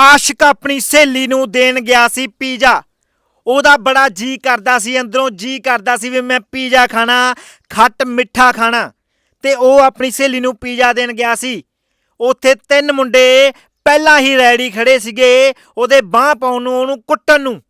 ਆਸ਼ਿਕ ਆਪਣੀ ਸਹੇਲੀ ਨੂੰ ਦੇਣ ਗਿਆ ਸੀ ਪੀਜ਼ਾ। ਉਹਦਾ ਬੜਾ ਜੀ ਕਰਦਾ ਸੀ, ਅੰਦਰੋਂ ਜੀ ਕਰਦਾ ਸੀ ਵੀ ਮੈਂ ਪੀਜ਼ਾ ਖਾਣਾ, ਖੱਟ ਮਿੱਠਾ ਖਾਣਾ। ਤੇ ਉਹ ਆਪਣੀ ਸਹੇਲੀ ਨੂੰ ਪੀਜ਼ਾ ਦੇਣ ਗਿਆ ਸੀ। ਉੱਥੇ ਤਿੰਨ ਮੁੰਡੇ ਪਹਿਲਾਂ ਹੀ ਰੈਡੀ ਖੜੇ ਸੀਗੇ, ਉਹਦੇ ਬਾਹ ਪਾਉਣ ਨੂੰ, ਉਹਨੂੰ ਕੁੱਟਣ ਨੂੰ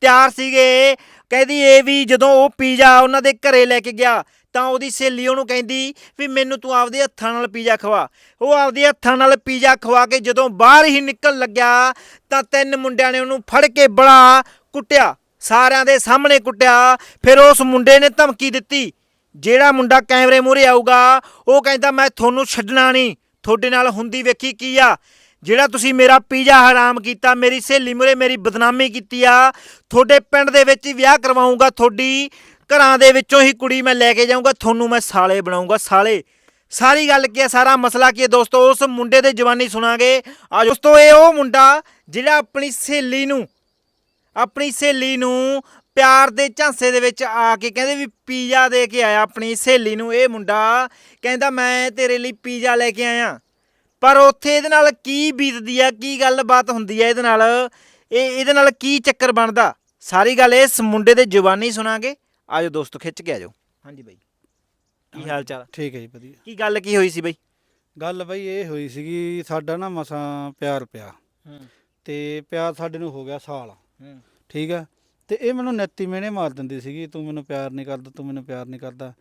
ਤਿਆਰ ਸੀਗੇ। ਕਹਿੰਦੀ, ਇਹ ਵੀ ਜਦੋਂ ਉਹ ਪੀਜ਼ਾ ਉਹਨਾਂ ਦੇ ਘਰੇ ਲੈ ਕੇ ਗਿਆ, ਤਾਂ ਉਹਦੀ ਸਹੇਲੀ ਉਹਨੂੰ ਕਹਿੰਦੀ ਵੀ ਮੈਨੂੰ ਤੂੰ ਆਪਦੇ ਹੱਥਾਂ ਨਾਲ ਪੀਜ਼ਾ ਖਵਾ। ਉਹ ਆਪਦੇ ਹੱਥਾਂ ਨਾਲ ਪੀਜ਼ਾ ਖਵਾ ਕੇ ਜਦੋਂ ਬਾਹਰ ਹੀ ਨਿਕਲ ਲੱਗਿਆ, ਤਾਂ ਤਿੰਨ ਮੁੰਡਿਆਂ ਨੇ ਉਹਨੂੰ ਫੜ ਕੇ ਬੜਾ ਕੁੱਟਿਆ, ਸਾਰਿਆਂ ਦੇ ਸਾਹਮਣੇ ਕੁੱਟਿਆ। ਫਿਰ ਉਸ ਮੁੰਡੇ ਨੇ ਧਮਕੀ ਦਿੱਤੀ, ਜਿਹੜਾ ਮੁੰਡਾ ਕੈਮਰੇ ਮੂਹਰੇ ਆਊਗਾ, ਉਹ ਕਹਿੰਦਾ, ਮੈਂ ਤੁਹਾਨੂੰ ਛੱਡਣਾ ਨਹੀਂ, ਤੁਹਾਡੇ ਨਾਲ ਹੁੰਦੀ ਵੇਖੀ ਕੀ ਆ ਜਿਹੜਾ ਤੁਸੀਂ ਮੇਰਾ ਪੀਜ਼ਾ ਹਰਾਮ ਕੀਤਾ, ਮੇਰੀ ਸਹੇਲੀ ਮੂਹਰੇ ਮੇਰੀ ਬਦਨਾਮੀ ਕੀਤੀ ਆ, ਤੁਹਾਡੇ ਪਿੰਡ ਦੇ ਵਿੱਚ ਹੀ ਵਿਆਹ ਕਰਵਾਉਂਗਾ ਤੁਹਾਡੀ, ਘਰਾਂ ਦੇ ਵਿੱਚੋਂ ਹੀ ਕੁੜੀ ਮੈਂ ਲੈ ਕੇ ਜਾਊਂਗਾ, ਤੁਹਾਨੂੰ ਮੈਂ ਸਾਲੇ ਬਣਾਉਂਗਾ ਸਾਲੇ। ਸਾਰੀ ਗੱਲ ਕੀ ਹੈ ਸਾਰਾ ਮਸਲਾ ਕੀ ਹੈ ਦੋਸਤੋ, ਉਸ ਮੁੰਡੇ ਦੇ ਜਵਾਨੀ ਸੁਣਾਂਗੇ। ਆ ਦੋਸਤੋ, ਇਹ ਉਹ ਮੁੰਡਾ ਜਿਹੜਾ ਆਪਣੀ ਸਹੇਲੀ ਨੂੰ, ਆਪਣੀ ਸਹੇਲੀ ਨੂੰ ਪਿਆਰ ਦੇ ਝਾਂਸੇ ਦੇ ਵਿੱਚ ਆ ਕੇ ਕਹਿੰਦੇ ਵੀ ਪੀਜ਼ਾ ਦੇ ਕੇ ਆਇਆ, ਆਪਣੀ ਸਹੇਲੀ ਨੂੰ। ਇਹ ਮੁੰਡਾ ਕਹਿੰਦਾ, ਮੈਂ ਤੇਰੇ ਲਈ ਪੀਜ਼ਾ ਲੈ ਕੇ ਆਇਆ। ਪਰ ਉੱਥੇ ਇਹਦੇ ਨਾਲ ਕੀ ਬੀਤਦੀ ਆ ਕੀ ਗੱਲਬਾਤ ਹੁੰਦੀ ਆ ਇਹਦੇ ਨਾਲ? ਇਹ ਇਹਦੇ ਨਾਲ ਕੀ ਚੱਕਰ ਬਣਦਾ? ਸਾਰੀ ਗੱਲ ਇਸ ਮੁੰਡੇ ਦੇ ਜ਼ੁਬਾਨੀ ਸੁਣਾਂਗੇ। ਆਜੋ ਦੋਸਤੋ ਖਿੱਚ ਕੇ ਆਜੋ। ਹਾਂਜੀ ਬਾਈ। ਕੀ ਹਾਲ ਚਾਲ ਠੀਕ ਹੈ ਜੀ ਵਧੀਆ। ਕੀ ਗੱਲ ਕੀ ਹੋਈ ਸੀ ਬਾਈ? ਗੱਲ ਬਈ ਇਹ ਹੋਈ ਸੀਗੀ ਸਾਡਾ ਨਾ ਮਸਾਂ ਪਿਆਰ ਪਿਆ। ਹੂੰ। ਤੇ ਪਿਆਰ ਸਾਡੇ ਨੂੰ ਹੋ ਗਿਆ ਸਾਲ। ਹੂੰ। ਠੀਕ ਹੈ ਤੇ ਇਹ ਮੈਨੂੰ ਨੈਤੀ ਮਿਹਣੇ ਮਾਰ ਦਿੰਦੀ ਸੀਗੀ ਤੂੰ ਮੈਨੂੰ ਪਿਆਰ ਨਹੀਂ ਕਰਦਾ ਤੂੰ ਮੈਨੂੰ ਪਿਆਰ ਨਹੀਂ ਕਰਦਾ।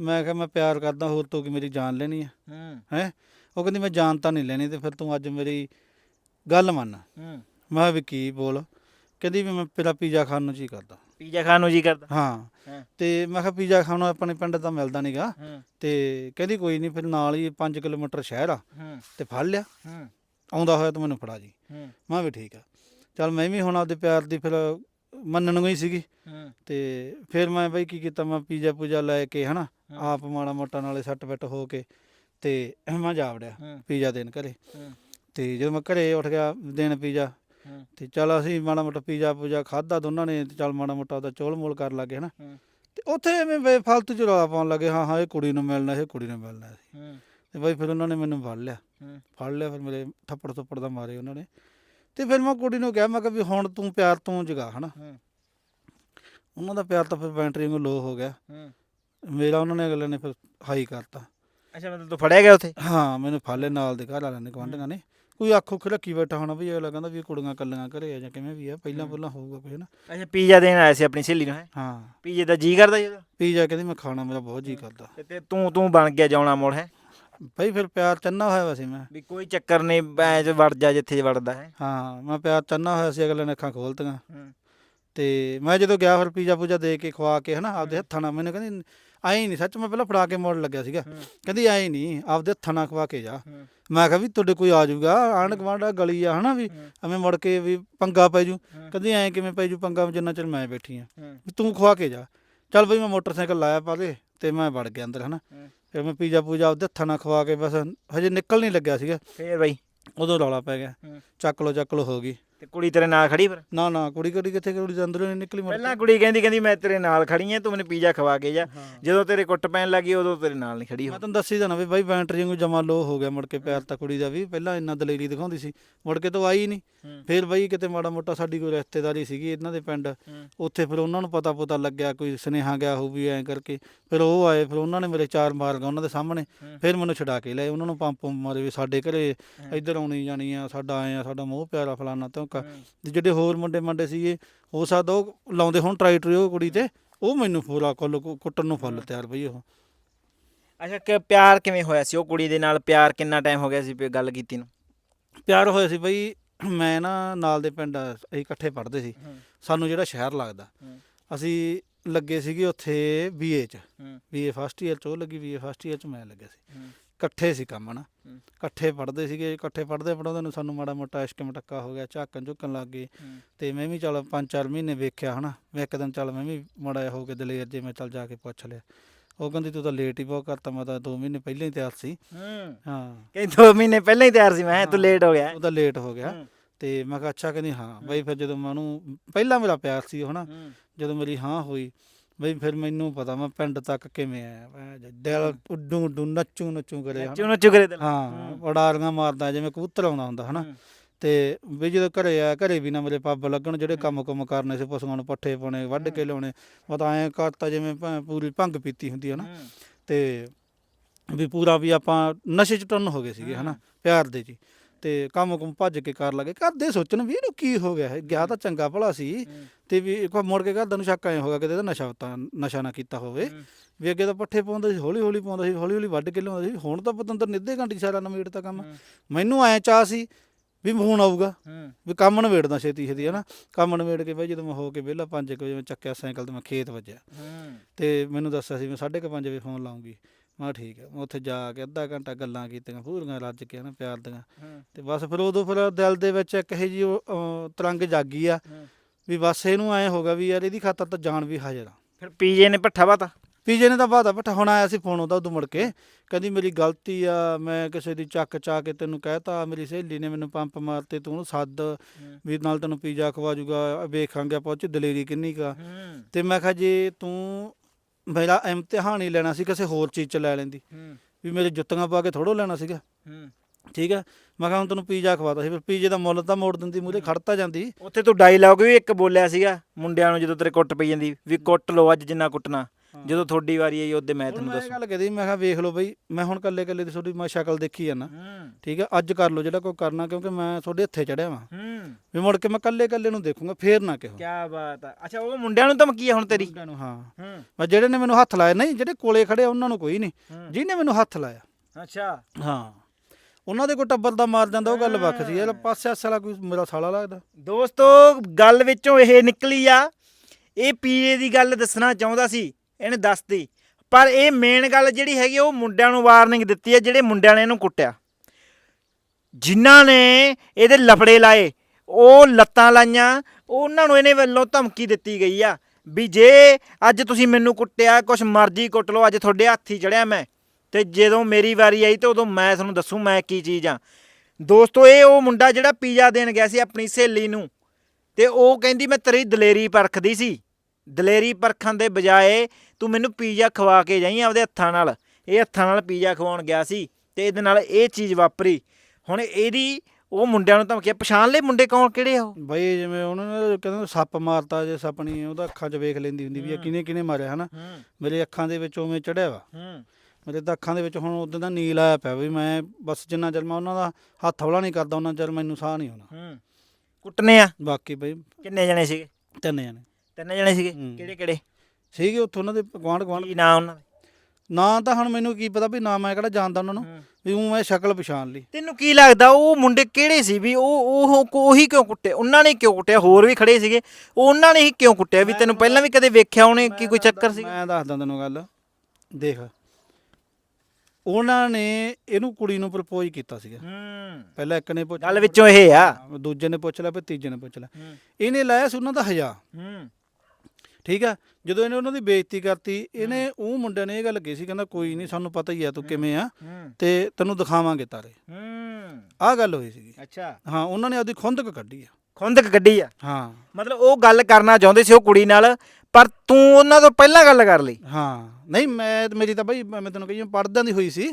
ਮੈਂ ਕਿਹਾ ਮੈਂ ਪਿਆਰ ਕਰਦਾ ਹੋਰ ਤੋਂ ਕੀ ਮੇਰੀ ਜਾਨ ਲੈਣੀ ਹੂੰ। ਹੈ? ਉਹ ਕਹਿੰਦੀ ਮੈਂ ਜਾਨ ਤਾਂ ਨਹੀਂ ਲੈਣੀ ਤੇ ਫਿਰ ਤੂੰ ਅੱਜ ਮੇਰੀ ਗੱਲ ਮੰਨ। ਹੂੰ। ਮੈਂ ਕਿਹਾ ਵੀ ਕੀ ਬੋਲ? ਕਹਿੰਦੀ ਵੀ ਮੈਂ ਤੇਰਾ ਪੀਜ਼ਾ ਖਾਣ ਨੂੰ ਜੀ ਕਰਦਾ। ਪੀਜ਼ਾ ਖਾਣ ਨੂੰ ਜੀ ਕਰਦਾ? ਹਾਂ। ਹਾਂ। ਤੇ ਮੈਂ ਕਿਹਾ ਪੀਜ਼ਾ ਖਾਣ ਨੂੰ ਆਪਣੇ ਪਿੰਡ ਤਾਂ ਮਿਲਦਾ ਨਹੀਂਗਾ ਹੂੰ। ਤੇ ਕਹਿੰਦੀ ਕੋਈ ਨਹੀਂ ਫਿਰ ਨਾਲ ਹੀ 5 ਕਿਲੋਮੀਟਰ ਸ਼ਹਿਰ ਆ ਹੂੰ। ਤੇ ਫੜ ਲਿਆ। ਹੂੰ। ਆਉਂਦਾ ਹੋਇਆ ਤਾਂ ਮੈਨੂੰ ਫੜਾ ਜੀ। ਹੂੰ। ਮੈਂ ਵੀ ਠੀਕ ਆ। ਚਲ ਮੈਂ ਵੀ ਹੁਣ ਆਪਦੇ ਪਿਆਰ ਦੀ ਫਿਰ ਮੰਨਣ ਹੀ ਸੀਗੀ। ਹੂੰ। ਤੇ ਫਿਰ ਮੈਂ ਬਈ ਕੀ ਕੀਤਾ ਮੈਂ ਪੀਜ਼ਾ ਪੂਜਾ ਲੈ ਕੇ ਹਨਾ। ਆਪ ਮਾੜਾ ਮੋਟਾ ਨਾਲੇ ਸੱਟ ਫਿੱਟ ਹੋ ਕੇ ਤੇ ਮੈਂ ਜਾ ਵੜਿਆ ਪੀਜ਼ਾ ਦੇਣ ਘਰੇ। ਤੇ ਜਦੋਂ ਮੈਂ ਘਰੇ ਉੱਠ ਗਿਆ ਦੇਣ ਪੀਜ਼ਾ ਤੇ ਚਲ ਅਸੀਂ ਮਾੜਾ ਮੋਟਾ ਪੀਜ਼ਾ ਪੂਜਾ ਖਾਦਾ ਦੋਨਾਂ ਨੇ ਚਲ ਮਾੜਾ ਮੋਟਾ ਉਹਦਾ ਚੋਲ ਮੋਲ ਕਰਨ ਲੱਗੇ ਹਨਾ। ਤੇ ਉੱਥੇ ਐਵੇਂ ਬੇਫਾਲਤੂ ਚ ਰੌਲਾ ਪਾਉਣ ਲੱਗੇ ਹਾਂ ਹਾਂ ਇਹ ਕੁੜੀ ਨੂੰ ਮਿਲਣਾ ਇਹ ਕੁੜੀ ਨੂੰ ਮਿਲਣਾ ਸੀ। ਤੇ ਬਈ ਫਿਰ ਉਹਨਾਂ ਨੇ ਮੈਨੂੰ ਫੜ ਲਿਆ। ਫੜ ਲਿਆ ਫਿਰ ਮੇਰੇ ਥੱਪੜ ਥੱਪੜ ਦਾ ਮਾਰੇ ਉਹਨਾਂ ਨੇ। ਤੇ ਫਿਰ ਮੈਂ ਕੁੜੀ ਨੂੰ ਕਿਹਾ ਮੈਂ ਕਿਹਾ ਵੀ ਹੁਣ ਤੂੰ ਪਿਆਰ ਤੋਂ ਜਗਾ ਹਨਾ। ਉਹਨਾਂ ਦਾ ਪਿਆਰ ਤਾਂ ਫਿਰ ਬੈਟਰੀ ਨੂੰ ਲੋ ਹੋ ਗਿਆ। ਮੇਰਾ ਉਹਨਾਂ ਨੇ ਅਗਲੇ ਨੇ ਫਿਰ ਹਾਈ ਕਰਤਾ। ਅੱਛਾ ਮਤਲਬ ਤੂੰ ਫੜਿਆ ਗਿਆ ਉੱਥੇ? ਹਾਂ ਮੈਨੂੰ ਫੜ ਲਿਆ ਨਾਲ ਦੇ ਘਰ ਵਾਲਿਆਂ ਨੇ ਗਵਾਂਢੀਆਂ ਨੇ। ਕੋਈ ਅੱਖੋਂ ਰੱਖੀ ਬੈਠਾ ਹੋਣਾ ਵੀ ਅਗਲਾ ਕਹਿੰਦਾ ਵੀ ਇਹ ਕੁੜੀਆਂ ਕੱਲੀਆਂ ਘਰੇ ਆ ਜਾਂ ਕਿਵੇਂ ਵੀ ਆ ਪਹਿਲਾਂ ਪਹਿਲਾਂ ਹੋਊਗਾ ਕੋਈ ਨਾ ਅੱਛਾ ਪੀਜ਼ਾ ਦੇਣ ਆਇਆ ਸੀ ਆਪਣੀ ਸਹੇਲੀ ਨੂੰ ਹੈ? ਹਾਂ। ਪੀਜ਼ੇ ਦਾ ਜੀ ਕਰਦਾ ਜੀ ਉਹਦਾ? ਪੀਜ਼ਾ ਕਹਿੰਦੀ ਮੈਂ ਖਾਣਾ ਮੇਰਾ ਬਹੁਤ ਜੀ ਕਰਦਾ। ਤੇ- ਤੇ ਤੂੰ ਤੂੰ ਬਣ ਗਿਆ ਜਾਉਣਾ ਮੋੜ ਹੈ? ਭਾਈ ਫਿਰ ਪਿਆਰ ਚੰਨਾ ਹੋਇਆ ਵਾ ਸੀ ਮੈਂ। ਵੀ ਕੋਈ ਚੱਕਰ ਨਹੀਂ ਐ ਚ ਵੜ ਜਾ ਜਿੱਥੇ ਵੜਦਾ ਹੈ? ਹਾਂ ਮੈਂ ਪਿਆਰ ਚੰਨਾ ਹੋਇਆ ਸੀ ਅਗਲੇ ਨੇ ਅੱਖਾਂ ਖੋਲਤੀਆਂ। ਤੇ ਮੈਂ ਜਦੋਂ ਗਿਆ ਫਿਰ ਪੀਜ਼ਾ ਪੂਜਾ ਦੇ ਕੇ ਖਵਾ ਕੇ ਹਨਾ ਆਪਦੇ ਹੱਥਾਂ ਨਾਲ ਮੈਨੂੰ ਕਹਿੰਦੀ ਆਈ ਨਹੀਂ ਸੱਚ ਮੈਂ ਪਹਿਲਾਂ ਫੜਾ ਕੇ ਮੋੜ ਲੱਗਿਆ ਸੀਗਾ। ਕਹਿੰਦੀ ਆਈ ਨਹੀਂ ਆਪਦੇ ਹੱਥਾਂ ਨਾਲ ਖਵਾ ਕੇ ਜਾ। ਮੈਂ ਕਿਹਾ ਵੀ ਤੁਹਾਡੇ ਕੋਈ ਆ ਜਾਊਗਾ ਆਂਢ ਗੁਆਂਢ ਆ, ਗਲੀ ਆ ਹਨਾ ਵੀ। ਐਵੇਂ ਮੁੜ ਕੇ ਵੀ ਪੰਗਾ ਪੈ ਜੂ। ਕਹਿੰਦੀ ਐਂ ਕਿਵੇਂ ਪੈ ਜੂ ਪੰਗਾ ਜਿੰਨਾ ਚਿਰ ਮੈਂ ਬੈਠੀ ਆ। ਵੀ ਤੂੰ ਖਵਾ ਕੇ ਜਾ। ਚੱਲ ਬਈ ਮੈਂ ਮੋਟਰਸਾਈਕਲ ਲਾਇਆ ਪਾਲੇ ਤੇ ਮੈਂ ਵੜ ਗਿਆ ਅੰਦਰ ਹਨਾ। ਫਿਰ ਮੈਂ ਪੀਜ਼ਾ ਪੂਜਾ ਆਪਦੇ ਹੱਥਾਂ ਨਾਲ ਖਵਾ ਕੇ ਬਸ ਹਜੇ ਨਿਕਲ ਨਹੀਂ ਲੱਗਿਆ ਸੀਗਾ। ਫੇਰ ਬਾਈ। ਉਦੋਂ ਰੌਲਾ ਪੈ ਗਿਆ। ਚੱਕ ਲੋ ਚੱਕ ਲੋ ਹੋ ਗਈ। ਤੇ ਕੁੜੀ ਤੇਰੇ ਨਾਲ ਖੜੀ ਫਿਰ ਨਾ ਨਾ ਕੁੜੀ ਕੁੜੀ ਕਿੱਥੇ ਕੁੜੀ ਦੇ ਅੰਦਰੋਂ ਨਹੀਂ ਨਿਕਲੀ ਕੇ। ਪਹਿਲਾਂ ਕੁੜੀ ਕਹਿੰਦੀ ਕਹਿੰਦੀ ਮੈਂ ਤੇਰੇ ਨਾਲ ਖੜੀ ਐ ਤੂੰ ਮੈਨੂੰ ਪੀਜ਼ਾ ਖਵਾ ਕੇ ਜਾ ਹਾਂ। ਜਦੋਂ ਤੇਰੇ ਕੁੱਟ ਪੈਣ ਲੱਗੀ ਉਦੋਂ ਤੇਰੇ ਨਾਲ ਨਹੀਂ ਖੜੀ ਮੈਂ ਹੋ ਤੁਹਾਨੂੰ ਦੱਸੀ ਤਾਂ ਨਾ ਵੀ ਬਾਈ ਬੈਟਰੀ ਨੂੰ ਜਮਾ ਲੋ ਹੋ ਗਿਆ ਮੁੜ ਕੇ ਪਿਆਰ ਤਾਂ ਕੁੜੀ ਦਾ ਵੀ ਪਹਿਲਾਂ ਇੰਨਾ ਦਲੇਰੀ ਦਿਖਾਉਂਦੀ ਸੀ ਮੁੜ ਕੇ ਤਾਂ ਆਈ ਨਹੀਂ ਹੂੰ। ਫਿਰ ਬਾਈ ਕਿਤੇ ਮਾੜਾ ਮੋਟਾ ਸਾਡੀ ਕੋਈ ਰਿਸ਼ਤੇਦਾਰੀ ਸੀਗੀ ਇਹਨਾਂ ਦੇ ਪਿੰਡ ਹੂੰ। ਉੱਥੇ ਫਿਰ ਉਹਨਾਂ ਨੂੰ ਪਤਾ ਪਤਾ ਲੱਗਿਆ ਕੋਈ ਸੁਨੇਹਾ ਗਿਆ ਹੋਊ ਵੀ ਐਂ ਕਰਕੇ ਫਿਰ ਉਹ ਆਏ ਫਿਰ ਉਹਨਾਂ ਨੇ ਮੇਰੇ ਚਾਰ ਮਾਰ ਗਏ ਉਹਨਾਂ ਦੇ ਸਾਹਮਣੇ ਹੂੰ। ਫਿਰ ਮੈਨੂੰ ਛਡਾ ਕੇ ਲਏ ਉਹਨਾਂ ਨੂੰ ਪੰਪ ਮਾਰੇ ਵੀ ਸਾਡੇ ਘਰੇ ਇੱਧਰ ਆਉਣੀ ਜਾਣੀ ਆ ਸਾਡਾ ਆਏ ਆ ਸਾਡਾ ਮੋਹ ਪਿਆਰਾ ਫਲਾਨਾ ਧਮਕਾ ਹੂੰ। ਤੇ ਜਿਹੜੇ ਹੋਰ ਮੁੰਡੇ ਮੰਡੇ ਸੀਗੇ ਹੋ ਸਕਦਾ ਉਹ ਲਾਉਂਦੇ ਹੁਣ ਟਰਾਈ ਟਰੀ ਉਹ ਕੁੜੀ ਤੇ ਉਹ ਮੈਨੂੰ ਪੂਰਾ ਕੁੱਲ ਕੁੱਟਣ ਨੂੰ ਫੁੱਲ ਤਿਆਰ ਬਈ ਉਹ ਅੱਛਾ ਕਿ ਪਿਆਰ ਕਿਵੇਂ ਹੋਇਆ ਸੀ ਉਹ ਕੁੜੀ ਦੇ ਨਾਲ ਪਿਆਰ ਕਿੰਨਾ ਟਾਈਮ ਹੋ ਗਿਆ ਸੀ ਵੀ ਗੱਲ ਕੀਤੀ ਨੂੰ ਪਿਆਰ ਹੋਇਆ ਸੀ ਬਈ ਮੈਂ ਨਾ ਨਾਲ ਦੇ ਪਿੰਡ ਅਸੀਂ ਇਕੱਠੇ ਪੜ੍ਹਦੇ ਸੀ ਸਾਨੂੰ ਜਿਹੜਾ ਸ਼ਹਿਰ ਲੱਗਦਾ। ਅਸੀਂ ਲੱਗੇ ਸੀਗੇ ਉੱਥੇ ਬੀਏ ਚ। ਬੀਏ ਫਸਟ ਈਅਰ ਚ ਉਹ ਲੱਗੀ ਬੀਏ ਫਸਟ ਈਅਰ ਚ ਮੈਂ ਲੱਗਿਆ ਸੀ। ਇਕੱਠੇ ਸੀ ਕੰਮ ਨਾ ਹੂੰ। ਇਕੱਠੇ ਪੜ੍ਹਦੇ ਸੀਗੇ ਇਕੱਠੇ ਪੜ੍ਹਦੇ ਪੜ੍ਹਦੇ ਨੂੰ ਸਾਨੂੰ ਮਾੜਾ ਮੋਟਾ ਇਸ਼ਕ ਮਟੱਕਾ ਹੋ ਗਿਆ ਝਾਕਣ ਝੁਕਣ ਲੱਗ ਗਏ। ਹੂੰ। ਤੇ ਮੈਂ ਵੀ ਚੱਲ ਪੰਜ ਚਾਰ ਮਹੀਨੇ ਵੇਖਿਆ ਹਨਾ? ਮੈਂ ਇੱਕ ਦਿਨ ਚੱਲ ਮੈਂ ਵੀ ਮਾੜਾ ਜਿਹਾ ਹੋ ਕੇ ਦਲੇਰ ਜੇ ਮੈਂ ਚੱਲ ਜਾ ਕੇ ਪੁੱਛ ਲਿਆ। ਉਹ ਕਹਿੰਦੀ ਤੂੰ ਤਾਂ ਲੇਟ ਹੀ ਬਹੁਤ ਕਰਤਾ ਮੈਂ ਤਾਂ 2 ਮਹੀਨੇ ਪਹਿਲਾਂ ਹੀ ਤਿਆਰ ਸੀ। ਹੂੰ। ਹਾਂ। ਕਈ 2 ਮਹੀਨੇ ਪਹਿਲਾਂ ਹੀ ਤਿਆਰ ਸੀ? ਮੈਂ ਤੂੰ। ਲੇਟ ਹੋ ਗਿਆ। ਉਹ ਤਾਂ ਲੇਟ ਹੋ ਗਿਆ। ਹੂੰ। ਤੇ ਮੈਂ ਕਿਹਾ ਅੱਛਾ ਕਹਿੰਦੀ ਹਾਂ। ਬਈ ਫਿਰ ਜਦੋਂ ਮੈਂ ਉਹਨੂੰ ਪਹਿਲਾਂ ਮੇਰਾ ਪਿਆਰ ਸੀ ਹਨਾ? ਹੂੰ। ਜਦੋਂ ਮੇਰੀ ਹਾਂ ਹੋਈ ਬਈ ਫਿਰ ਮੈਨੂੰ ਪਤਾ ਮੈਂ ਪਿੰਡ ਤੱਕ ਕਿਵੇਂ ਆਇਆ ਮੈਂ ਦਿਲ ਉੱਡੂ ਉੱਡੂ ਨੱਚੂ ਨੱਚੂ ਕਰੇ। ਨੱਚੂ ਨੱਚੂ ਕਰੇ ਦਿਲ। ਹਾਂ ਉਡਾਰੀਆਂ ਮਾਰਦਾ ਜਿਵੇਂ ਕਬੂਤਰ ਆਉਂਦਾ ਹੁੰਦਾ ਹਨਾ। ਤੇ ਵੀ ਜਦੋਂ ਘਰੇ ਆ ਘਰੇ ਵੀ ਨਾ ਮੇਰੇ ਪੱਬ ਲੱਗਣ ਜਿਹੜੇ ਕੰਮ ਕੁਮ ਕਰਨੇ ਸੀ ਪਸ਼ੂਆਂ ਨੂੰ ਪੱਠੇ ਪਾਉਣੇ ਵੱਢ ਕੇ ਲਿਆਉਣੇ ਮੈਂ ਤਾਂ ਐਂ ਕਰਤਾ ਜਿਵੇਂ ਪੂਰੀ ਭੰਗ ਪੀਤੀ ਹੁੰਦੀ ਹੈ ਨਾ। ਤੇ ਵੀ ਪੂਰਾ ਵੀ ਆਪਾਂ ਨਸ਼ੇ ਚ ਟੁੰਨ ਹੋ ਗਏ ਸੀਗੇ ਹਨਾ ਪਿਆਰ ਦੇ ਜੀ। ਤੇ ਕੰਮ ਕੁਮ ਭੱਜ ਕੇ ਕਰ ਲਗੇ। ਘਰ ਦੇ ਸੋਚਣ ਵੀ ਇਹਨੂੰ ਕੀ ਹੋ ਗਿਆ ਹੈ? ਗਿਆ ਤਾਂ ਚੰਗਾ ਭਲਾ ਸੀ ਤੇ ਵੀ ਇੱਕ ਵਾਰ ਮੁੜ ਕੇ ਘਰ ਨੂੰ ਸ਼ੱਕ ਐ ਹੋਗਾ ਕਿਤੇ ਇਹਦਾ ਨਸ਼ਾ ਤਾਂ ਨਸ਼ਾ ਨਾ ਕੀਤਾ ਹੋਵੇ। ਵੀ ਅੱਗੇ ਤਾਂ ਪੱਠੇ ਪਾਉਂਦਾ ਸੀ ਹੌਲੀ ਹੌਲੀ ਪਾਉਂਦਾ ਸੀ ਹੌਲੀ ਹੌਲੀ ਵੱਢ ਕੇ ਲਿਆਉਂਦਾ ਸੀ। ਹੁਣ ਤਾਂ ਪਤੰਦਰ ਨਿੱਧੇ ਘੰਟੇ ਸਾਰਾ ਨਵੇੜਤਾ ਕੰਮ। ਮੈਨੂੰ ਐ ਚਾਹ ਸੀ ਵੀ ਹੁਣ ਆਊਗਾ। ਵੀ ਕੰਮ ਨਵੇੜਦਾ ਛੇਤੀ ਛੇਤੀ ਹਨਾ। ਕੰਮ ਨਵੇੜ ਕੇ ਬਾਈ ਜਦੋਂ ਮੈਂ ਹੋ ਕੇ ਵਿਹਲਾ 5 ਵਜੇ ਮੈਂ ਚੱਕਿਆ ਸਾਈਕਲ ਤੇ ਮੈਂ ਖੇਤ ਵੱਜਿਆ। ਤੇ ਮੈਨੂੰ ਦੱਸਿਆ ਸੀ ਮੈਂ 5:30 ਵਜੇ ਫੋਨ ਲਾਉਂਗੀ। ਮੈਂ ਕਿਹਾ ਠੀਕ ਹੈ ਮੈਂ ਉੱਥੇ ਜਾ ਕੇ ਅੱਧਾ ਘੰਟਾ ਗੱਲਾਂ ਕੀਤੀਆਂ ਪੂਰੀਆਂ ਰੱਜ ਕੇ ਨਾ ਪਿਆਰ ਦੀਆਂ। ਤੇ ਬਸ ਫਿਰ ਉਦੋਂ ਫਿਰ ਦਿਲ ਦੇ ਵਿੱਚ ਇੱਕ ਇਹ ਜੀ ਤਰੰਗ ਜਾਗੀ ਆ ਵੀ ਬਸ ਇਹਨੂੰ ਐ ਹੋਗਾ ਵੀ ਯਾਰ ਇਹਦੀ ਖਾਤਰ ਤਾਂ ਜਾਨ ਵੀ ਹਾਜ਼ਰ ਆ। ਫਿਰ ਪੀਜੇ ਨੇ ਪੱਠਾ ਬਾਤਾ ਪੀਜੇ ਨੇ ਤਾਂ ਬਾਦਾ ਬੱਠਾ ਹੁਣ ਆਇਆ ਸੀ ਫੋਨ ਉਹਦਾ ਉਦੋਂ ਮੁੜ ਕੇ ਕਹਿੰਦੀ ਮੇਰੀ ਗਲਤੀ ਆ ਮੈਂ ਕਿਸੇ ਦੀ ਚੱਕ ਚਾ ਕੇ ਤੈਨੂੰ ਕਹਿਤਾ ਮੇਰੀ ਸਹੇਲੀ ਨੇ ਮੈਨੂੰ ਪੰਪ ਮਾਰਤੇ ਤੂੰ ਉਹਨੂੰ ਸੱਦ ਵੀ ਨਾਲ ਤੈਨੂੰ ਪੀਜ਼ਾ ਖਵਾ ਜੂਗਾ ਵੇਖਾਂਗੇ ਆਪਾਂ ਉਹ ਚ ਦਲੇਰੀ ਕਿੰਨੀ ਕਾ ਤੇ ਮੈਂ ਕਿਹਾ ਜੇ ਤੂੰ ਮੇਰਾ ਇਮਤਿਹਾਨ ਹੀ ਲੈਣਾ ਸੀ ਕਿਸੇ ਹੋਰ ਚੀਜ਼ ਚ ਲੈ ਲੈਂਦੀ। ਵੀ ਮੇਰੇ ਜੁੱਤੀਆਂ ਪਾ ਕੇ ਥੋੜੋ ਲੈਣਾ ਸੀਗਾ। ਠੀਕ ਹੈ? ਮੈਂ ਕਿਹਾ ਹੁਣ ਤੈਨੂੰ ਪੀਜ਼ਾ ਖਵਾਤਾ ਸੀ ਫਿਰ ਪੀਜ਼ੇ ਦਾ ਮੁੱਲ ਤਾਂ ਮੋੜ ਦਿੰਦੀ ਮੂਰੇ ਖੜਤਾ ਜਾਂਦੀ। ਉੱਥੇ ਤੂੰ ਡਾਇਲੌਗ ਵੀ ਇੱਕ ਬੋਲਿਆ ਸੀਗਾ ਮੁੰਡਿਆਂ ਨੂੰ ਜਦੋਂ ਤੇਰੇ ਕੁੱਟ ਪਈ ਜਾਂਦੀ ਵੀ ਕੁੱਟ ਲਓ ਅੱਜ ਜਿੰਨਾ ਕੁੱਟਣਾ। ਜਦੋਂ ਤੁਹਾਡੀ ਵਾਰੀ ਆਈ ਉਹਦੇ ਮੈਂ ਤੈਨੂੰ ਮੈਂ ਇਹ ਦੱਸੂ। ਗੱਲ ਕਹਦੀ ਮੈਂ ਕਿਹਾ ਵੇਖ ਲਓ ਬਈ ਮੈਂ ਹੁਣ ਕੱਲੇ ਕੱਲੇ ਦੀ ਤੁਹਾਡੀ ਮੈਂ ਸ਼ਕਲ ਦੇਖੀ ਜਾਂਦਾ। ਠੀਕ ਹੈ ਅੱਜ ਕਰ ਲਓ ਜਿਹੜਾ ਕੋਈ ਕਰਨਾ ਕਿਉਂਕਿ ਮੈਂ ਤੁਹਾਡੇ ਹੱਥੇ ਚੜਿਆ ਵਾਂ। ਹੂੰ। ਵੀ ਮੁੜ ਕੇ ਮੈਂ ਕੱਲੇ ਕੱਲੇ ਨੂੰ ਦੇਖੂੰਗਾ ਫੇਰ ਨਾ ਕਿਹੋ। ਕੀ ਬਾਤ ਆ। ਅੱਛਾ ਉਹ ਮੁੰਡਿਆਂ ਨੂੰ ਧਮਕੀ ਆ ਹੁਣ ਤੇਰੀ? ਮੁੰਡਿਆਂ ਨੂੰ ਹਾਂ। ਹੂੰ। ਮੈਂ ਜਿਹੜੇ ਨੇ ਮੈਨੂੰ ਹੱਥ ਲਾਇਆ ਨਹੀਂ ਜਿਹੜੇ ਕੋਲੇ ਖੜੇ ਆ ਉਹਨਾਂ ਨੂੰ ਕੋਈ ਨਹੀਂ। ਹੂੰ। ਜਿਹਨੇ ਮੈਨੂੰ ਹੱਥ ਲਾਇਆ। ਅੱਛਾ। ਹਾਂ। ਉਹਨਾਂ ਦੇ ਕੋਈ ਟੱਬਰ ਦਾ ਮਾਰ ਜਾਂਦਾ ਉਹ ਗੱਲ ਵੱਖ ਸੀ। ਇਹ ਪਾਸੇ ਆਸੇ ਵਾਲਾ ਕੋਈ ਮੇਰਾ ਸਾਲਾ ਲੱਗਦਾ। ਦੋਸਤੋ ਗੱਲ ਵਿੱਚੋਂ ਇਹ ਨਿਕਲੀ ਆ। ਇਹ ਪੀਏ ਦੀ ਗੱਲ ਦੱਸਣਾ ਚਾਹੁੰਦਾ ਸੀ। ਇਹਨੇ ਦੱਸਤੀ। ਪਰ ਇਹ ਮੇਨ ਗੱਲ ਜਿਹੜੀ ਹੈਗੀ ਉਹ ਮੁੰਡਿਆਂ ਨੂੰ ਵਾਰਨਿੰਗ ਦਿੱਤੀ ਹੈ ਜਿਹੜੇ ਮੁੰਡਿਆਂ ਨੇ ਇਹਨੂੰ ਕੁੱਟਿਆ। ਜਿਨ੍ਹਾਂ ਨੇ ਇਹਦੇ ਲਫੜੇ ਲਾਏ, ਉਹ ਲੱਤਾਂ ਲਾਈਆਂ, ਉਹਨਾਂ ਨੂੰ ਇਹਨੇ ਵੱਲੋਂ ਧਮਕੀ ਦਿੱਤੀ ਗਈ ਆ ਵੀ ਜੇ ਅੱਜ ਤੁਸੀਂ ਮੈਨੂੰ ਕੁੱਟਿਆ, ਕੁਛ ਮਰਜ਼ੀ ਕੁੱਟ ਲਓ, ਅੱਜ ਤੁਹਾਡੇ ਹੱਥ ਹੀ ਚੜਿਆ ਮੈਂ। ਤੇ ਜਦੋਂ ਮੇਰੀ ਵਾਰੀ ਆਈ ਤੇ ਉਦੋਂ ਮੈਂ ਤੁਹਾਨੂੰ ਦੱਸੂ ਮੈਂ ਕੀ ਚੀਜ਼ ਆ। ਦੋਸਤੋ, ਇਹ ਉਹ ਮੁੰਡਾ ਜਿਹੜਾ ਪੀਜ਼ਾ ਦੇਣ ਗਿਆ ਸੀ ਆਪਣੀ ਸਹੇਲੀ ਨੂੰ, ਤੇ ਉਹ ਕਹਿੰਦੀ ਮੈਂ ਤੇਰੀ ਦਲੇਰੀ ਪਰਖਦੀ ਸੀ। ਦਲੇਰੀ ਪਰਖਣ ਦੇ ਬਜਾਏ ਤੂੰ ਮੈਨੂੰ ਪੀਜ਼ਾ ਖਵਾ ਕੇ ਜਾਈ ਆਪਦੇ ਹੱਥਾਂ ਨਾਲ। ਇਹ ਹੱਥਾਂ ਨਾਲ ਪੀਜ਼ਾ ਖਵਾਉਣ ਗਿਆ ਸੀ ਤੇ ਇਹਦੇ ਨਾਲ ਇਹ ਚੀਜ਼ ਵਾਪਰੀ। ਹੁਣ ਇਹਦੀ ਉਹ ਮੁੰਡਿਆਂ ਨੂੰ ਧਮਕੀਆਂ ਪਛਾਣ ਲਏ ਮੁੰਡੇ ਕੌਣ ਕਿਹੜੇ ਆ ਉਹ? ਬਈ ਜਿਵੇਂ ਉਹਨਾਂ ਨੇ ਕਹਿੰਦੇ ਸੱਪ ਮਾਰਤਾ ਜੇ ਸੱਪਣੀ ਉਹਦਾ ਅੱਖਾਂ 'ਚ ਵੇਖ ਲੈਂਦੀ ਹੁੰਦੀ ਵੀ ਇਹ ਕਿਨੇ ਕਿਨੇ ਮਾਰਿਆ ਹਨਾ? ਹੂੰ। ਮੇਰੇ ਅੱਖਾਂ ਦੇ ਵਿੱਚ ਉਵੇਂ ਚੜਿਆ ਵਾ। ਹੂੰ। ਮੇਰੇ ਤਾਂ ਅੱਖਾਂ ਦੇ ਵਿੱਚ ਹੁਣ ਉਦੋਂ ਦਾ ਨੀਲ ਆਇਆ ਪਿਆ ਵੀ ਮੈਂ ਬਸ ਜਿੰਨਾ ਚਿਰ ਮੈਂ ਉਹਨਾਂ ਦਾ ਹੱਥ ਹੌਲਾ ਨਹੀਂ ਕਰਦਾ ਉਹਨਾਂ ਚਿਰ ਮੈਨੂੰ ਸਾਹ ਨਹੀਂ ਆਉਣਾ। ਹੂੰ। ਕੁੱਟਨੇ ਆ? ਬਾਕੀ ਬਈ ਕਿੰਨੇ ਜਣੇ ਸੀਗੇ? ਤਿੰਨ ਜਣੇ। ਤਿੰਨ ਜਣੇ ਸੀਗੇ। ਹੂੰ। ਕਿਹੜੇ ਕਿਹੜੇ? ਸੀਗੇ ਉੱਥੋਂ ਉਹਨਾਂ ਦੇ ਗਵਾਂਢ ਗਵਾਂਢ ਕੀ ਨਾਂ ਉਹਨਾਂ ਦੇ? ਨਾਂ ਤਾਂ ਹੁਣ ਮੈਨੂੰ ਕੀ ਪਤਾ ਵੀ ਨਾਂ ਮੈਂ ਕਿਹੜਾ ਜਾਣਦਾ ਉਹਨਾਂ ਨੂੰ ਹੂੰ। ਵੀ ਉਹ ਮੈਂ ਸ਼ਕਲ ਪਛਾਣ ਲਈ। ਤੈਨੂੰ ਕੀ ਲੱਗਦਾ ਉਹ ਮੁੰਡੇ ਕਿਹੜੇ ਸੀ ਵੀ ਉਹ ਉਹ ਉਹੀ ਕਿਉਂ ਕੁੱਟੇ? ਉਹਨਾਂ ਨੇ ਕਿਉਂ ਕੁੱਟਿਆ? ਹੋਰ ਵੀ ਖੜੇ ਸੀਗੇ। ਉਹ ਉਹਨਾਂ ਨੇ ਹੀ ਕਿਉਂ ਕੁੱਟਿਆ ਵੀ ਤੈਨੂੰ ਪਹਿਲਾਂ ਵੀ ਕਦੇ ਵੇਖਿਆ ਉਹਨੇ ਕੀ ਕੋਈ ਚੱਕਰ ਸੀ ਮੈਂ ਦੱਸਦਾ ਤੈਨੂੰ ਗੱਲ। ਦੇਖ। ਉਹਨਾਂ ਨੇ ਇਹਨੂੰ ਕੁੜੀ ਨੂੰ ਪ੍ਰਪੋਜ਼ ਕੀਤਾ ਸੀਗਾ। ਹੂੰ। ਪਹਿਲਾਂ ਇੱਕ ਨੇ ਪੁੱਛ ਗੱਲ ਵਿੱਚੋਂ ਇਹ ਆ। ਦੂਜੇ ਨੇ ਪੁੱਛ ਲਿਆ ਫਿਰ ਤੀਜੇ ਨੇ ਪੁੱਛ ਲਿਆ। ਇਹਨੇ ਲਾਇਆ ਸੀ ਉਹਨਾਂ ਦਾ ਹਜਾ ਹੂੰ। ਠੀਕ ਆ? ਜਦੋਂ ਇਹਨੇ ਉਹਨਾਂ ਦੀ ਬੇਇੱਜ਼ਤੀ ਕਰਤੀ ਇਹਨੇ ਉਹ ਮੁੰਡੇ ਨੇ ਇਹ ਗੱਲ ਕਹੀ ਸੀ ਕਹਿੰਦਾ ਕੋਈ ਨਹੀਂ ਸਾਨੂੰ ਪਤਾ ਹੀ ਆ ਤੂੰ ਕਿਵੇਂ ਆ ਤੇ ਤੈਨੂੰ ਦਿਖਾਵਾਂਗੇ ਤਾਰੇ। ਹੂੰ। ਆਹ ਗੱਲ ਹੋਈ ਸੀਗੀ। ਅੱਛਾ। ਹਾਂ ਉਹਨਾਂ ਨੇ ਆਪਦੀ ਖੁੰਦਕ ਕੱਢੀ ਆ। ਖੁੰਦਕ ਗੱਡੀ ਆ? ਹਾਂ। ਮਤਲਬ ਉਹ ਗੱਲ ਕਰਨਾ ਚਾਹੁੰਦੇ ਸੀ ਉਹ ਕੁੜੀ ਨਾਲ ਪਰ ਤੂੰ ਉਹਨਾਂ ਤੋਂ ਪਹਿਲਾਂ ਗੱਲ ਕਰ ਲਈ। ਹਾਂ। ਨਹੀਂ ਮੈਂ ਮੇਰੀ ਤਾਂ ਬਈ ਮੈਂ ਤੈਨੂੰ ਕਹੀ ਪੜਦਾਂ ਦੀ ਹੋਈ ਸੀ।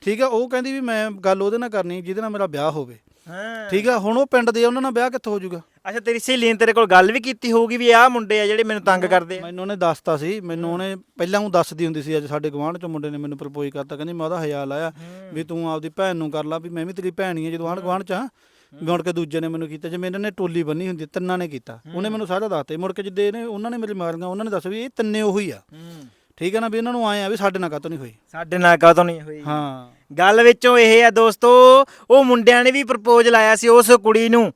ਠੀਕ ਆ ਉਹ ਕਹਿੰਦੀ ਵੀ ਮੈਂ ਗੱਲ ਉਹਦੇ ਨਾਲ ਕਰਨੀ ਜਿਹਦੇ ਨਾਲ ਮੇਰਾ ਵਿਆਹ ਹੋਵੇ। ਹਾਂ। ਠੀਕ ਆ ਹੁਣ ਉਹ ਪਿੰਡ ਦੇ ਆ, ਉਹਨਾਂ ਨਾਲ ਵਿਆਹ ਕਿੱਥੋਂ ਹੋ ਜਾਊਗਾ? ਅੱਛਾ ਤੇਰੀ ਸਹੇਲੀ ਨੇ ਤੇਰੇ ਕੋਲ ਗੱਲ ਵੀ ਕੀਤੀ ਹੋਊਗੀ ਵੀ ਆਹ ਮੁੰਡੇ ਆ ਜਿਹੜੇ ਮੈਨੂੰ ਤੰਗ ਕਰਦੇ ਆ। ਮੈਨੂੰ ਉਹਨੇ ਦੱਸਤਾ ਸੀ ਮੈਨੂੰ ਉਹਨੇ ਪਹਿਲਾਂ ਉਹ ਦੱਸਦੀ ਹੁੰਦੀ ਸੀ ਅੱਜ ਸਾਡੇ ਗਵਾਂਢ ਚੋਂ ਮੁੰਡੇ ਨੇ ਮੈਨੂੰ ਪ੍ਰਪੋਜ਼ ਕਰਤਾ ਕਹਿੰਦੀ ਮੈਂ ਉਹਦਾ ਹਯਾ ਲਾਇਆ ਵੀ ਤੂੰ ਆਪਦੀ ਭੈਣ ਨੂੰ ਕਰ ਲਾ ਵੀ ਮੈਂ ਵੀ ਤੇਰੀ ਭੈਣ ਹੀ ਆ ਜਦੋਂ ਆਂਢ ਗਵਾਂਢ ਚ ਆ ਵੀ ਮੁੜ ਕੇ ਦੂਜੇ ਨੇ ਮੈਨੂੰ ਕੀਤਾ ਜਿਵੇਂ ਇਹਨਾਂ ਨੇ ਟੋਲੀ ਬੰਨੀ ਹੁੰਦੀ ਤਿੰਨਾਂ ਨੇ ਕੀਤਾ। ਉਹਨੇ ਮੈਨੂੰ ਸਾਰਾ ਦੱਸਤਾ ਮੁੜ ਕੇ ਜਿੱਦੇ ਇਹਨੇ ਉਹਨਾਂ ਨੇ ਮੇਰੀ ਮਾਰੀਆਂ ਉਹਨਾਂ ਨੇ ਦੱਸ ਵੀ ਇਹ ਤਿੰਨੇ ਉਹੀ ਆ। ਹੂੰ। ਠੀਕ ਹੈ ਨਾ ਵੀ ਇਹਨਾਂ ਨੂੰ ਆਏ ਆ ਵੀ ਸਾਡੇ ਨਾਲ ਕਾਤੋਂ ਨਹੀਂ ਹੋਈ ਸਾਡੇ ਨਾਲ ਕਾਹਤੋਂ ਨਹੀਂ ਹੋਈ। ਹਾਂ। ਗੱਲ ਵਿੱਚੋਂ ਇਹ ਆ ਦੋਸਤੋ, ਉਹ ਮੁੰਡਿਆਂ ਨੇ ਵੀ ਪ੍ਰਪੋਜ਼ ਲਾਇਆ ਸੀ ਉਸ ਕੁੜੀ ਨੂੰ।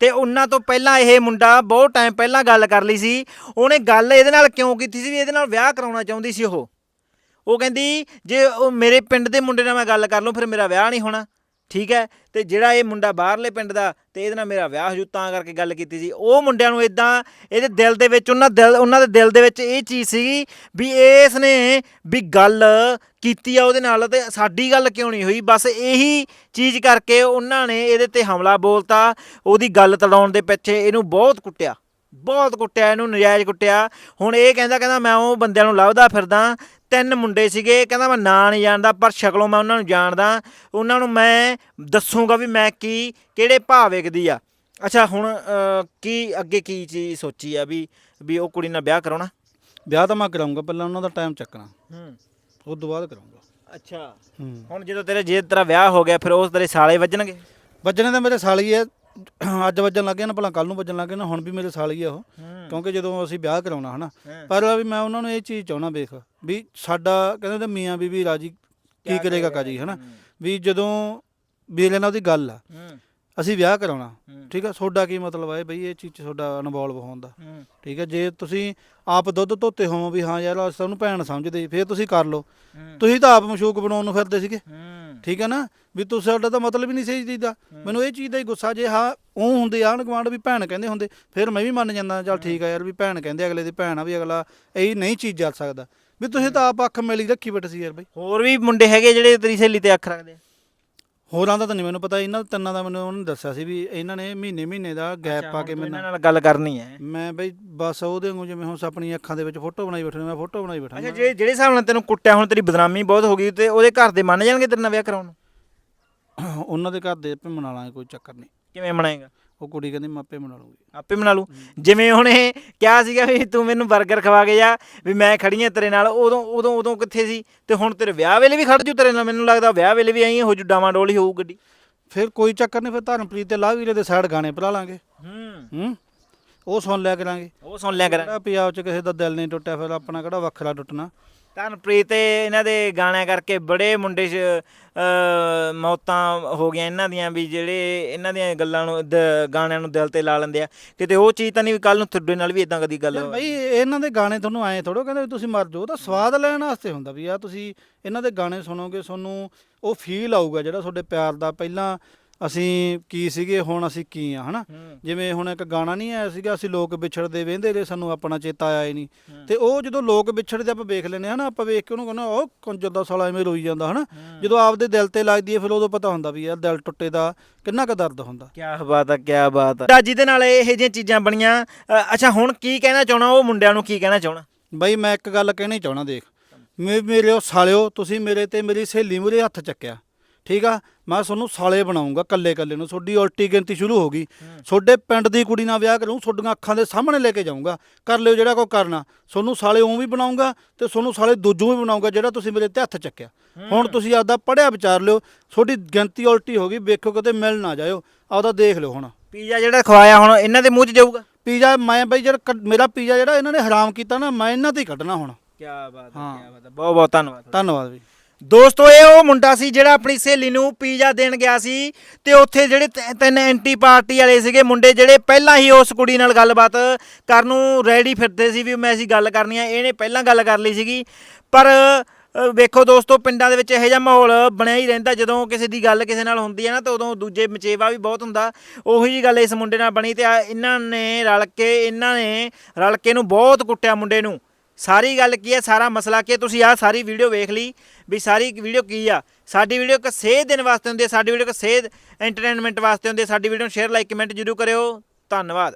ਤੇ ਉਹਨਾਂ ਤੋਂ ਪਹਿਲਾਂ ਇਹ ਮੁੰਡਾ ਬਹੁਤ ਟਾਈਮ ਪਹਿਲਾਂ ਗੱਲ ਕਰ ਲਈ ਸੀ। ਉਹਨੇ ਗੱਲ ਇਹਦੇ ਨਾਲ ਕਿਉਂ ਕੀਤੀ ਸੀ ਵੀ ਇਹਦੇ ਨਾਲ ਵਿਆਹ ਕਰਾਉਣਾ ਚਾਹੁੰਦੀ ਸੀ ਉਹ? ਉਹ ਕਹਿੰਦੀ, ਜੇ ਉਹ ਮੇਰੇ ਪਿੰਡ ਦੇ ਮੁੰਡੇ ਨਾਲ ਮੈਂ ਗੱਲ ਕਰ ਲਵਾਂ ਫਿਰ ਮੇਰਾ ਵਿਆਹ ਨਹੀਂ ਹੋਣਾ। ਠੀਕ ਹੈ? ਤੇ ਜਿਹੜਾ ਇਹ ਮੁੰਡਾ ਬਾਹਰਲੇ ਪਿੰਡ ਦਾ ਤੇ ਇਹਦੇ ਨਾਲ ਮੇਰਾ ਵਿਆਹ ਹੋ ਤਾਂ ਕਰਕੇ ਗੱਲ ਕੀਤੀ ਸੀ, ਉਹ ਮੁੰਡਿਆਂ ਨੂੰ ਇਦਾਂ ਇਹਦੇ ਦਿਲ ਦੇ ਵਿੱਚ, ਉਹਨਾਂ ਦਿਲ, ਉਹਨਾਂ ਦੇ ਦਿਲ ਦੇ ਵਿੱਚ ਇਹ ਚੀਜ਼ ਸੀਗੀ ਵੀ ਇਸ ਨੇ ਵੀ ਗੱਲ ਕੀਤੀ ਆ ਉਹਦੇ ਨਾਲ ਤੇ ਸਾਡੀ ਗੱਲ ਕਿਉਂ ਨਹੀਂ ਹੋਈ? ਬਸ ਇਹੀ ਚੀਜ਼ ਕਰਕੇ ਉਹਨਾਂ ਨੇ ਇਹਦੇ ਤੇ ਹਮਲਾ ਬੋਲਤਾ, ਉਹਦੀ ਗੱਲ ਤੜਾਉਣ ਦੇ ਪਿੱਛੇ ਇਹਨੂੰ ਬਹੁਤ ਕੁੱਟਿਆ। ਬਹੁਤ ਕੁੱਟਿਆ, ਇਹਨੂੰ ਨਜਾਇਜ਼ ਕੁੱਟਿਆ। ਹੁਣ ਇਹ ਕਹਿੰਦਾ ਕਹਿੰਦਾ ਮੈਂ ਉਹ ਬੰਦਿਆਂ ਨੂੰ ਲੱਭਦਾ ਫਿਰਦਾ ਤਿੰਨ ਮੁੰਡੇ ਸੀਗੇ ਕਹਿੰਦਾ ਮੈਂ ਨਾਂ ਨਹੀਂ ਜਾਣਦਾ ਪਰ ਸ਼ਕਲੋਂ ਮੈਂ ਉਹਨਾਂ ਨੂੰ ਜਾਣਦਾ। ਉਹਨਾਂ ਨੂੰ ਮੈਂ ਦੱਸੂਗਾ ਵੀ ਮੈਂ ਕੀ ਕਿਹੜੇ ਭਾਅ ਵੇਖਦੀ ਆ। ਅੱਛਾ ਹੁਣ ਕੀ ਅੱਗੇ ਕੀ ਚੀਜ਼ ਸੋਚੀ ਆ ਵੀ ਵੀ ਉਹ ਕੁੜੀ ਨਾਲ ਵਿਆਹ ਕਰਾਉਣਾ? ਵਿਆਹ ਤਾਂ ਮੈਂ ਕਰਾਉਂਗਾ ਪਹਿਲਾਂ ਉਹਨਾਂ ਦਾ ਟਾਈਮ ਚੱਕਣਾ। ਹੂੰ। ਉਸ ਤੋਂ ਬਾਅਦ ਕਰਾਉਂਗਾ ਅੱਛਾ। ਹੁਣ ਜਦੋਂ ਤੇਰੇ ਜੇ ਤੇਰਾ ਵਿਆਹ ਹੋ ਗਿਆ ਫਿਰ ਉਸ ਤੇਰੇ ਸਾਲੇ ਵੱਜਣਗੇ? ਵੱਜਣੇ ਤਾਂ ਮੇਰੇ ਸਾਲੀ ਹੈ ਅੱਜ ਵੱਜਣ ਲੱਗੇ ਨਾ ਭਲਾ ਕੱਲ ਨੂੰ ਵੱਜਣ ਲੱਗੇ ਨਾ ਹੁਣ ਵੀ ਮੇਰੇ ਸਾਲੀ ਆ ਉਹ। ਕਿਉਂਕਿ ਜਦੋਂ ਅਸੀਂ ਵਿਆਹ ਕਰਾਉਣਾ ਹਨਾ। ਪਰ ਵੀ ਮੈਂ ਉਹਨਾਂ ਨੂੰ ਇਹ ਚੀਜ਼ ਚਾਹਣਾ ਵੇਖ ਵੀ ਸਾਡਾ ਕਹਿੰਦੇ ਹੁੰਦੇ ਮੀਆਂ ਬੀਬੀ ਰਾਜੀ ਕੀ ਕਰੇਗਾ ਕਾਜੀ ਹਨਾ? ਵੀ ਜਦੋਂ ਵੀਰੇ ਨਾਲ ਉਹਦੀ ਗੱਲ ਆ ਅਸੀਂ ਵਿਆਹ ਕਰਾਉਣਾ। ਠੀਕ ਆ? ਤੁਹਾਡਾ ਕੀ ਮਤਲਬ ਹੈ ਬਈ ਇਹ ਚੀਜ਼ ਤੁਹਾਡਾ ਇਨਵੋਲਵ ਹੋਣ ਦਾ। ਠੀਕ ਹੈ ਜੇ ਤੁਸੀਂ ਆਪ ਦੁੱਧ ਧੋਤੇ ਹੋਵੋ ਵੀ ਹਾਂ ਯਾਰ ਅਸੀਂ ਉਹਨੂੰ ਭੈਣ ਸਮਝਦੇ ਫਿਰ ਤੁਸੀਂ ਕਰ ਲਓ। ਤੁਸੀਂ ਤਾਂ ਆਪ ਮਸ਼ੂਕ ਬਣਾਉਣ ਨੂੰ ਫਿਰਦੇ ਸੀਗੇ। ਠੀਕ ਹੈ ਨਾ? ਵੀ ਤੁਸੀਂ ਸਾਡਾ ਤਾਂ ਮਤਲਬ ਹੀ ਨਹੀਂ ਸਹੀ ਚੀਜ਼ ਦਾ। ਮੈਨੂੰ ਇਹ ਚੀਜ਼ ਦਾ ਹੀ ਗੁੱਸਾ ਜੇ ਹਾਂ ਉਹ ਹੁੰਦੇ ਆਣ ਗਵਾਂਡ ਵੀ ਭੈਣ ਕਹਿੰਦੇ ਹੁੰਦੇ ਫਿਰ ਮੈਂ ਵੀ ਮੰਨ ਜਾਂਦਾ ਚੱਲ ਠੀਕ ਆ ਯਾਰ ਵੀ ਭੈਣ ਕਹਿੰਦੇ ਅਗਲੇ ਦੀ ਭੈਣ ਆ ਵੀ ਅਗਲਾ ਇਹ ਨਹੀਂ ਚੀਜ਼ ਜਲ ਸਕਦਾ। ਵੀ ਤੁਸੀਂ ਤਾਂ ਆਪ ਅੱਖ ਮੇਲੀ ਰੱਖੀ ਬੈਠੇ ਸੀ ਯਾਰ ਬਈ। ਹੋਰ ਵੀ ਮੁੰਡੇ ਹੈਗੇ ਜਿਹੜੇ ਤੇਰੀ ਸਹੇਲੀ ਤੇ ਅੱਖ ਰੱਖਦੇ ਆ? ਹੋਰਾਂ ਦਾ ਤਾਂ ਨਹੀਂ ਮੈਨੂੰ ਪਤਾ ਇਹਨਾਂ ਤਿੰਨਾਂ ਦਾ ਮੈਨੂੰ ਉਹਨੇ ਦੱਸਿਆ ਸੀ ਵੀ ਇਹਨਾਂ ਨੇ ਮਹੀਨੇ ਮਹੀਨੇ ਦਾ ਗੈਪ ਪਾ ਕੇ ਇਹਨਾਂ ਨਾਲ ਗੱਲ ਕਰਨੀ ਹੈ। ਮੈਂ ਬਈ ਬਸ ਉਹਦੇ ਵਾਂਗੂ ਜਿਵੇਂ ਹੁਣ ਆਪਣੀਆਂ ਅੱਖਾਂ ਦੇ ਵਿੱਚ ਫੋਟੋ ਬਣਾਈ ਬੈਠੇ ਮੈਂ ਫੋਟੋ ਬਣਾਈ ਬੈਠਾ ਅੱਛਾ ਜੇ ਜਿਹੜੇ ਹਿਸਾਬ ਨਾਲ ਤੈਨੂੰ ਕੁੱਟਿਆ ਹੁਣ ਤੇਰੀ ਬਦਨਾਮੀ ਬਹੁਤ ਹੋ ਗਈ ਤੇ ਉਹਦੇ ਘਰ ਦੇ ਮੰਨ ਜਾਣਗੇ ਤੇਰੇ ਨਾਲ ਵਿਆਹ ਕਰਾਉਣ ਨੂੰ? ਉਹਨਾਂ ਦੇ ਘਰ ਦੇ ਆਪੇ ਮਨਾ ਲਾਂਗੇ ਕੋਈ ਚੱਕਰ ਨਹੀਂ। ਕਿਵੇਂ ਮਨਾਏਗਾ? ਉਹ ਕੁੜੀ ਕਹਿੰਦੀ ਮੈਂ ਆਪੇ ਮਨਾ ਲੂੰਗੀ। ਆਪੇ ਮਨਾ ਲੂ ਜਿਵੇਂ ਹੁਣ ਇਹ ਕਿਹਾ ਸੀਗਾ ਵੀ ਤੂੰ ਮੈਨੂੰ 버ਗਰ ਖਵਾ ਕੇ ਜਾ ਵੀ ਮੈਂ ਖੜੀ ਆ ਤੇਰੇ ਨਾਲ ਉਦੋਂ ਉਦੋਂ ਉਦੋਂ ਕਿੱਥੇ ਸੀ? ਤੇ ਹੁਣ ਤੇਰੇ ਵਿਆਹ ਵੇਲੇ ਵੀ ਖੜ ਜੂ ਤੇਰੇ ਨਾਲ ਮੈਨੂੰ ਲੱਗਦਾ ਵਿਆਹ ਵੇਲੇ ਵੀ ਐਂ ਹੋ ਜੂ ਡਾਵਾਂ ਡੋਲੀ ਹੋਊ ਗੱਡੀ। ਫਿਰ ਕੋਈ ਚੱਕਰ ਨਹੀਂ ਫਿਰ ਧਰਮਪ੍ਰੀਤ ਤੇ ਲਾਵੀਰੇ ਦੇ ਸਾਈਡ ਗਾਣੇ ਭਰਾ ਲਾਂਗੇ। ਹੂੰ। ਹੂੰ? ਉਹ ਸੁਣ ਲਿਆ ਕਰਾਂਗੇ। ਉਹ ਸੁਣ ਲਿਆ ਕਰਾਂ ਪੰਜਾਬ 'ਚ ਕਿਸੇ ਦਾ ਦਿਲ ਨਹੀਂ ਟੁੱਟਿਆ ਫਿਰ ਆਪਣਾ ਕਿਹੜਾ ਵੱਖਰਾ ਟੁੱਟਣਾ? ਧਨਪ੍ਰੀਤ ਤੇ ਇਹਨਾਂ ਦੇ ਗਾਣਿਆਂ ਕਰਕੇ ਬੜੇ ਮੁੰਡੇ 'ਚ ਅ, ਮੌਤਾਂ ਹੋ ਗਈਆਂ ਇਹਨਾਂ ਦੀਆਂ ਵੀ ਜਿਹੜੇ ਇਹਨਾਂ ਦੀਆਂ ਗੱਲਾਂ ਨੂੰ ਦ- ਗਾਣਿਆਂ ਨੂੰ ਦਿਲ ਤੇ ਲਾ ਲੈਂਦੇ ਆ। ਕਿਤੇ ਉਹ ਚੀਜ਼ ਤਾਂ ਨਹੀਂ ਵੀ ਕੱਲ ਨੂੰ ਤੁਹਾਡੇ ਨਾਲ ਵੀ ਇਦਾਂ ਕਦੀ ਗੱਲ ਯਾਰ ਬਈ ਇਹਨਾਂ ਦੇ ਗਾਣੇ ਤੁਹਾਨੂੰ ਐਂ ਥੋੜੋ ਕਹਿੰਦੇ ਵੀ ਤੁਸੀਂ ਮਰ ਜਾਓ ਉਹ ਤਾਂ ਸਵਾਦ ਲੈਣ ਵਾਸਤੇ ਹੁੰਦਾ ਵੀ ਆ ਤੁਸੀਂ ਇਹਨਾਂ ਦੇ ਗਾਣੇ ਸੁਣੋਗੇ ਤੁਹਾਨੂੰ ਉਹ ਫੀਲ ਆਊਗਾ ਜਿਹੜਾ ਤੁਹਾਡੇ ਪਿਆਰ ਦਾ ਪਹਿਲਾਂ ਅਸੀਂ ਕੀ ਸੀਗੇ ਹੁਣ ਅਸੀਂ ਕੀ ਆ ਹਨਾ। ਜਿਵੇਂ ਹੁਣ ਇੱਕ ਗਾਣਾ ਨਹੀਂ ਆਇਆ ਸੀਗਾ ਅਸੀਂ ਲੋਕ ਵਿਛੜਦੇ ਵੇਂਦੇ ਰਹੇ ਸਾਨੂੰ ਆਪਣਾ ਚੇਤਾ ਆਇਆ ਹੀ ਨਹੀਂ। ਤੇ ਉਹ ਜਦੋਂ ਲੋਕ ਵਿਛੜਦੇ ਆਪਾਂ ਵੇਖ ਲੈਨੇ ਹਨਾ? ਆਪਾਂ ਵੇਖ ਕੇ ਉਹਨੂੰ ਕਹਿੰਦੇ ਉਹ ਕੰਜਰ ਦਾ ਸਾਲਾ ਐਵੇਂ ਰੋਈ ਜਾਂਦਾ ਹਨਾ? ਜਦੋਂ ਆਪਦੇ ਦਿਲ ਤੇ ਲੱਗਦੀ ਹੈ ਫਿਰ ਉਦੋਂ ਪਤਾ ਹੁੰਦਾ ਵੀ ਯਾਰ ਦਿਲ ਟੁੱਟੇ ਦਾ ਕਿੰਨਾ ਕੁ ਦਰਦ ਹੁੰਦਾ। ਕਿਆ ਬਾਤ ਆ ਕਿਆ ਬਾਤ ਆ। ਜਿਹਦੇ ਨਾਲ ਇਹ ਜਿਹੀਆਂ ਚੀਜ਼ਾਂ ਬਣੀਆਂ ਅੱਛਾ ਹੁਣ ਕੀ ਕਹਿਣਾ ਚਾਹਣਾ ਉਹ ਮੁੰਡਿਆਂ ਨੂੰ ਕੀ ਕਹਿਣਾ ਚਾਹਣਾ? ਬਈ ਮੈਂ ਇੱਕ ਗੱਲ ਕਹਿਣੀ ਚਾਹਣਾ ਦੇਖ। ਮੇਰੇ ਉਹ ਸਾਲਿਓ ਤੁਸੀਂ ਮੇਰੇ ਤੇ ਮੇਰੀ ਸਹੇਲੀ ਮੂਰੇ ਹੱਥ ਚੱਕਿਆ। ਠੀਕ ਆ? ਮੈਂ ਤੁਹਾਨੂੰ ਸਾਲੇ ਬਣਾਉਂਗਾ ਕੱਲੇ ਕੱਲੇ ਨੂੰ। ਤੁਹਾਡੀ ਉਲਟੀ ਗਿਣਤੀ ਸ਼ੁਰੂ ਹੋ ਗਈ। ਤੁਹਾਡੇ ਪਿੰਡ ਦੀ ਕੁੜੀ ਨਾਲ ਵਿਆਹ ਕਰੂੰ ਤੁਹਾਡੀਆਂ ਅੱਖਾਂ ਦੇ ਸਾਹਮਣੇ ਲੈ ਕੇ ਜਾਊਂਗਾ। ਕਰ ਲਿਓ ਜਿਹੜਾ ਕੋ ਕਰਨਾ। ਤੁਹਾਨੂੰ ਸਾਲੇ ਉਹ ਵੀ ਬਣਾਉਂਗਾ ਤੇ ਤੁਹਾਨੂੰ ਸਾਲੇ ਦੂਜੂ ਵੀ ਬਣਾਉਂਗਾ ਜਿਹੜਾ ਤੁਸੀਂ ਮੇਰੇ ਤੇ ਹੱਥ ਚੱਕਿਆ। ਹੁਣ ਤੁਸੀਂ ਆਪਦਾ ਪੜਿਆ ਵਿਚਾਰ ਲਿਓ। ਤੁਹਾਡੀ ਗਿਣਤੀ ਉਲਟੀ ਹੋ ਗਈ ਵੇਖੋ ਕਿਤੇ ਮਿਲ ਨਾ ਜਾਇਓ। ਆਪਦਾ ਦੇਖ ਲਿਓ ਹੁਣ। ਪੀਜ਼ਾ ਜਿਹੜਾ ਖਵਾਇਆ ਹੁਣ ਇਹਨਾਂ ਦੇ ਮੂੰਹ 'ਚ ਜਾਊਗਾ? ਪੀਜ਼ਾ ਮੈਂ ਬਈ ਜਿਹੜਾ ਮੇਰਾ ਪੀਜ਼ਾ ਜਿਹੜਾ ਇਹਨਾਂ ਨੇ ਹਰਾਮ ਕੀਤਾ ਨਾ ਮੈਂ ਇਹਨਾਂ ਤੇ ਹੀ ਕੱਢਣਾ ਹੁਣ। ਕਿਆ ਬਾਤ ਹਾਂ। ਕਿਆ ਬਾਤ ਬਹੁਤ ਬਹੁਤ ਧੰਨਵਾਦ। ਧੰਨਵਾਦ ਵੀ ਦੋਸਤੋ ਇਹ ਉਹ ਮੁੰਡਾ ਸੀ ਜਿਹੜਾ ਆਪਣੀ ਸਹੇਲੀ ਨੂੰ ਪੀਜ਼ਾ ਦੇਣ ਗਿਆ ਸੀ ਤੇ ਉੱਥੇ ਜਿਹੜੇ ਤ- ਤਿੰਨ ਐਂਟੀ ਪਾਰਟੀ ਵਾਲੇ ਸੀਗੇ ਮੁੰਡੇ ਜਿਹੜੇ ਪਹਿਲਾਂ ਹੀ ਉਸ ਕੁੜੀ ਨਾਲ ਗੱਲਬਾਤ ਕਰਨ ਨੂੰ ਰੈਡੀ ਫਿਰਦੇ ਸੀ ਵੀ ਮੈਂ ਅਸੀਂ ਗੱਲ ਕਰਨੀ ਆ ਇਹਨੇ ਪਹਿਲਾਂ ਗੱਲ ਕਰ ਲਈ ਸੀਗੀ। ਪਰ ਅ, ਵੇਖੋ ਦੋਸਤੋ ਪਿੰਡਾਂ ਦੇ ਵਿੱਚ ਇਹੋ ਜਿਹਾ ਮਾਹੌਲ ਬਣਿਆ ਹੀ ਰਹਿੰਦਾ ਜਦੋਂ ਕਿਸੇ ਦੀ ਗੱਲ ਕਿਸੇ ਨਾਲ ਹੁੰਦੀ ਹੈ ਨਾ ਤਾਂ ਉਦੋਂ ਦੂਜੇ ਮਚੇਵਾ ਵੀ ਬਹੁਤ ਹੁੰਦਾ। ਉਹੀ ਜੀ ਗੱਲ ਇਸ ਮੁੰਡੇ ਨਾਲ ਬਣੀ ਤੇ ਆ ਇਹਨਾਂ ਨੇ ਰਲ ਕੇ ਇਹਨਾਂ ਨੇ ਰਲ ਕੇ ਨੂੰ ਬਹੁਤ ਕੁੱਟਿਆ ਮੁੰਡੇ ਨੂੰ। ਸਾਰੀ ਗੱਲ ਕੀ ਹੈ? ਸਾਰਾ ਮਸਲਾ ਕੀ ਹੈ? ਤੁਸੀਂ ਆਹ ਸਾਰੀ ਵੀਡੀਓ ਵੇਖ ਲਈ ਵੀ ਸਾਰੀ ਵੀਡੀਓ ਕੀ ਆ? ਸਾਡੀ ਵੀਡੀਓ ਇੱਕ ਸੇਧ ਦੇਣ ਵਾਸਤੇ ਹੁੰਦੀ ਹੈ, ਸਾਡੀ ਵੀਡੀਓ ਇੱਕ ਸੇਧ ਐਂਟਰਟੇਨਮੈਂਟ ਵਾਸਤੇ ਹੁੰਦੀ ਹੈ, ਸਾਡੀ ਵੀਡੀਓ ਨੂੰ ਸ਼ੇਅਰ ਲਾਈਕ ਕਮੈਂਟ ਜ਼ਰੂਰ ਕਰਿਓ। ਧੰਨਵਾਦ।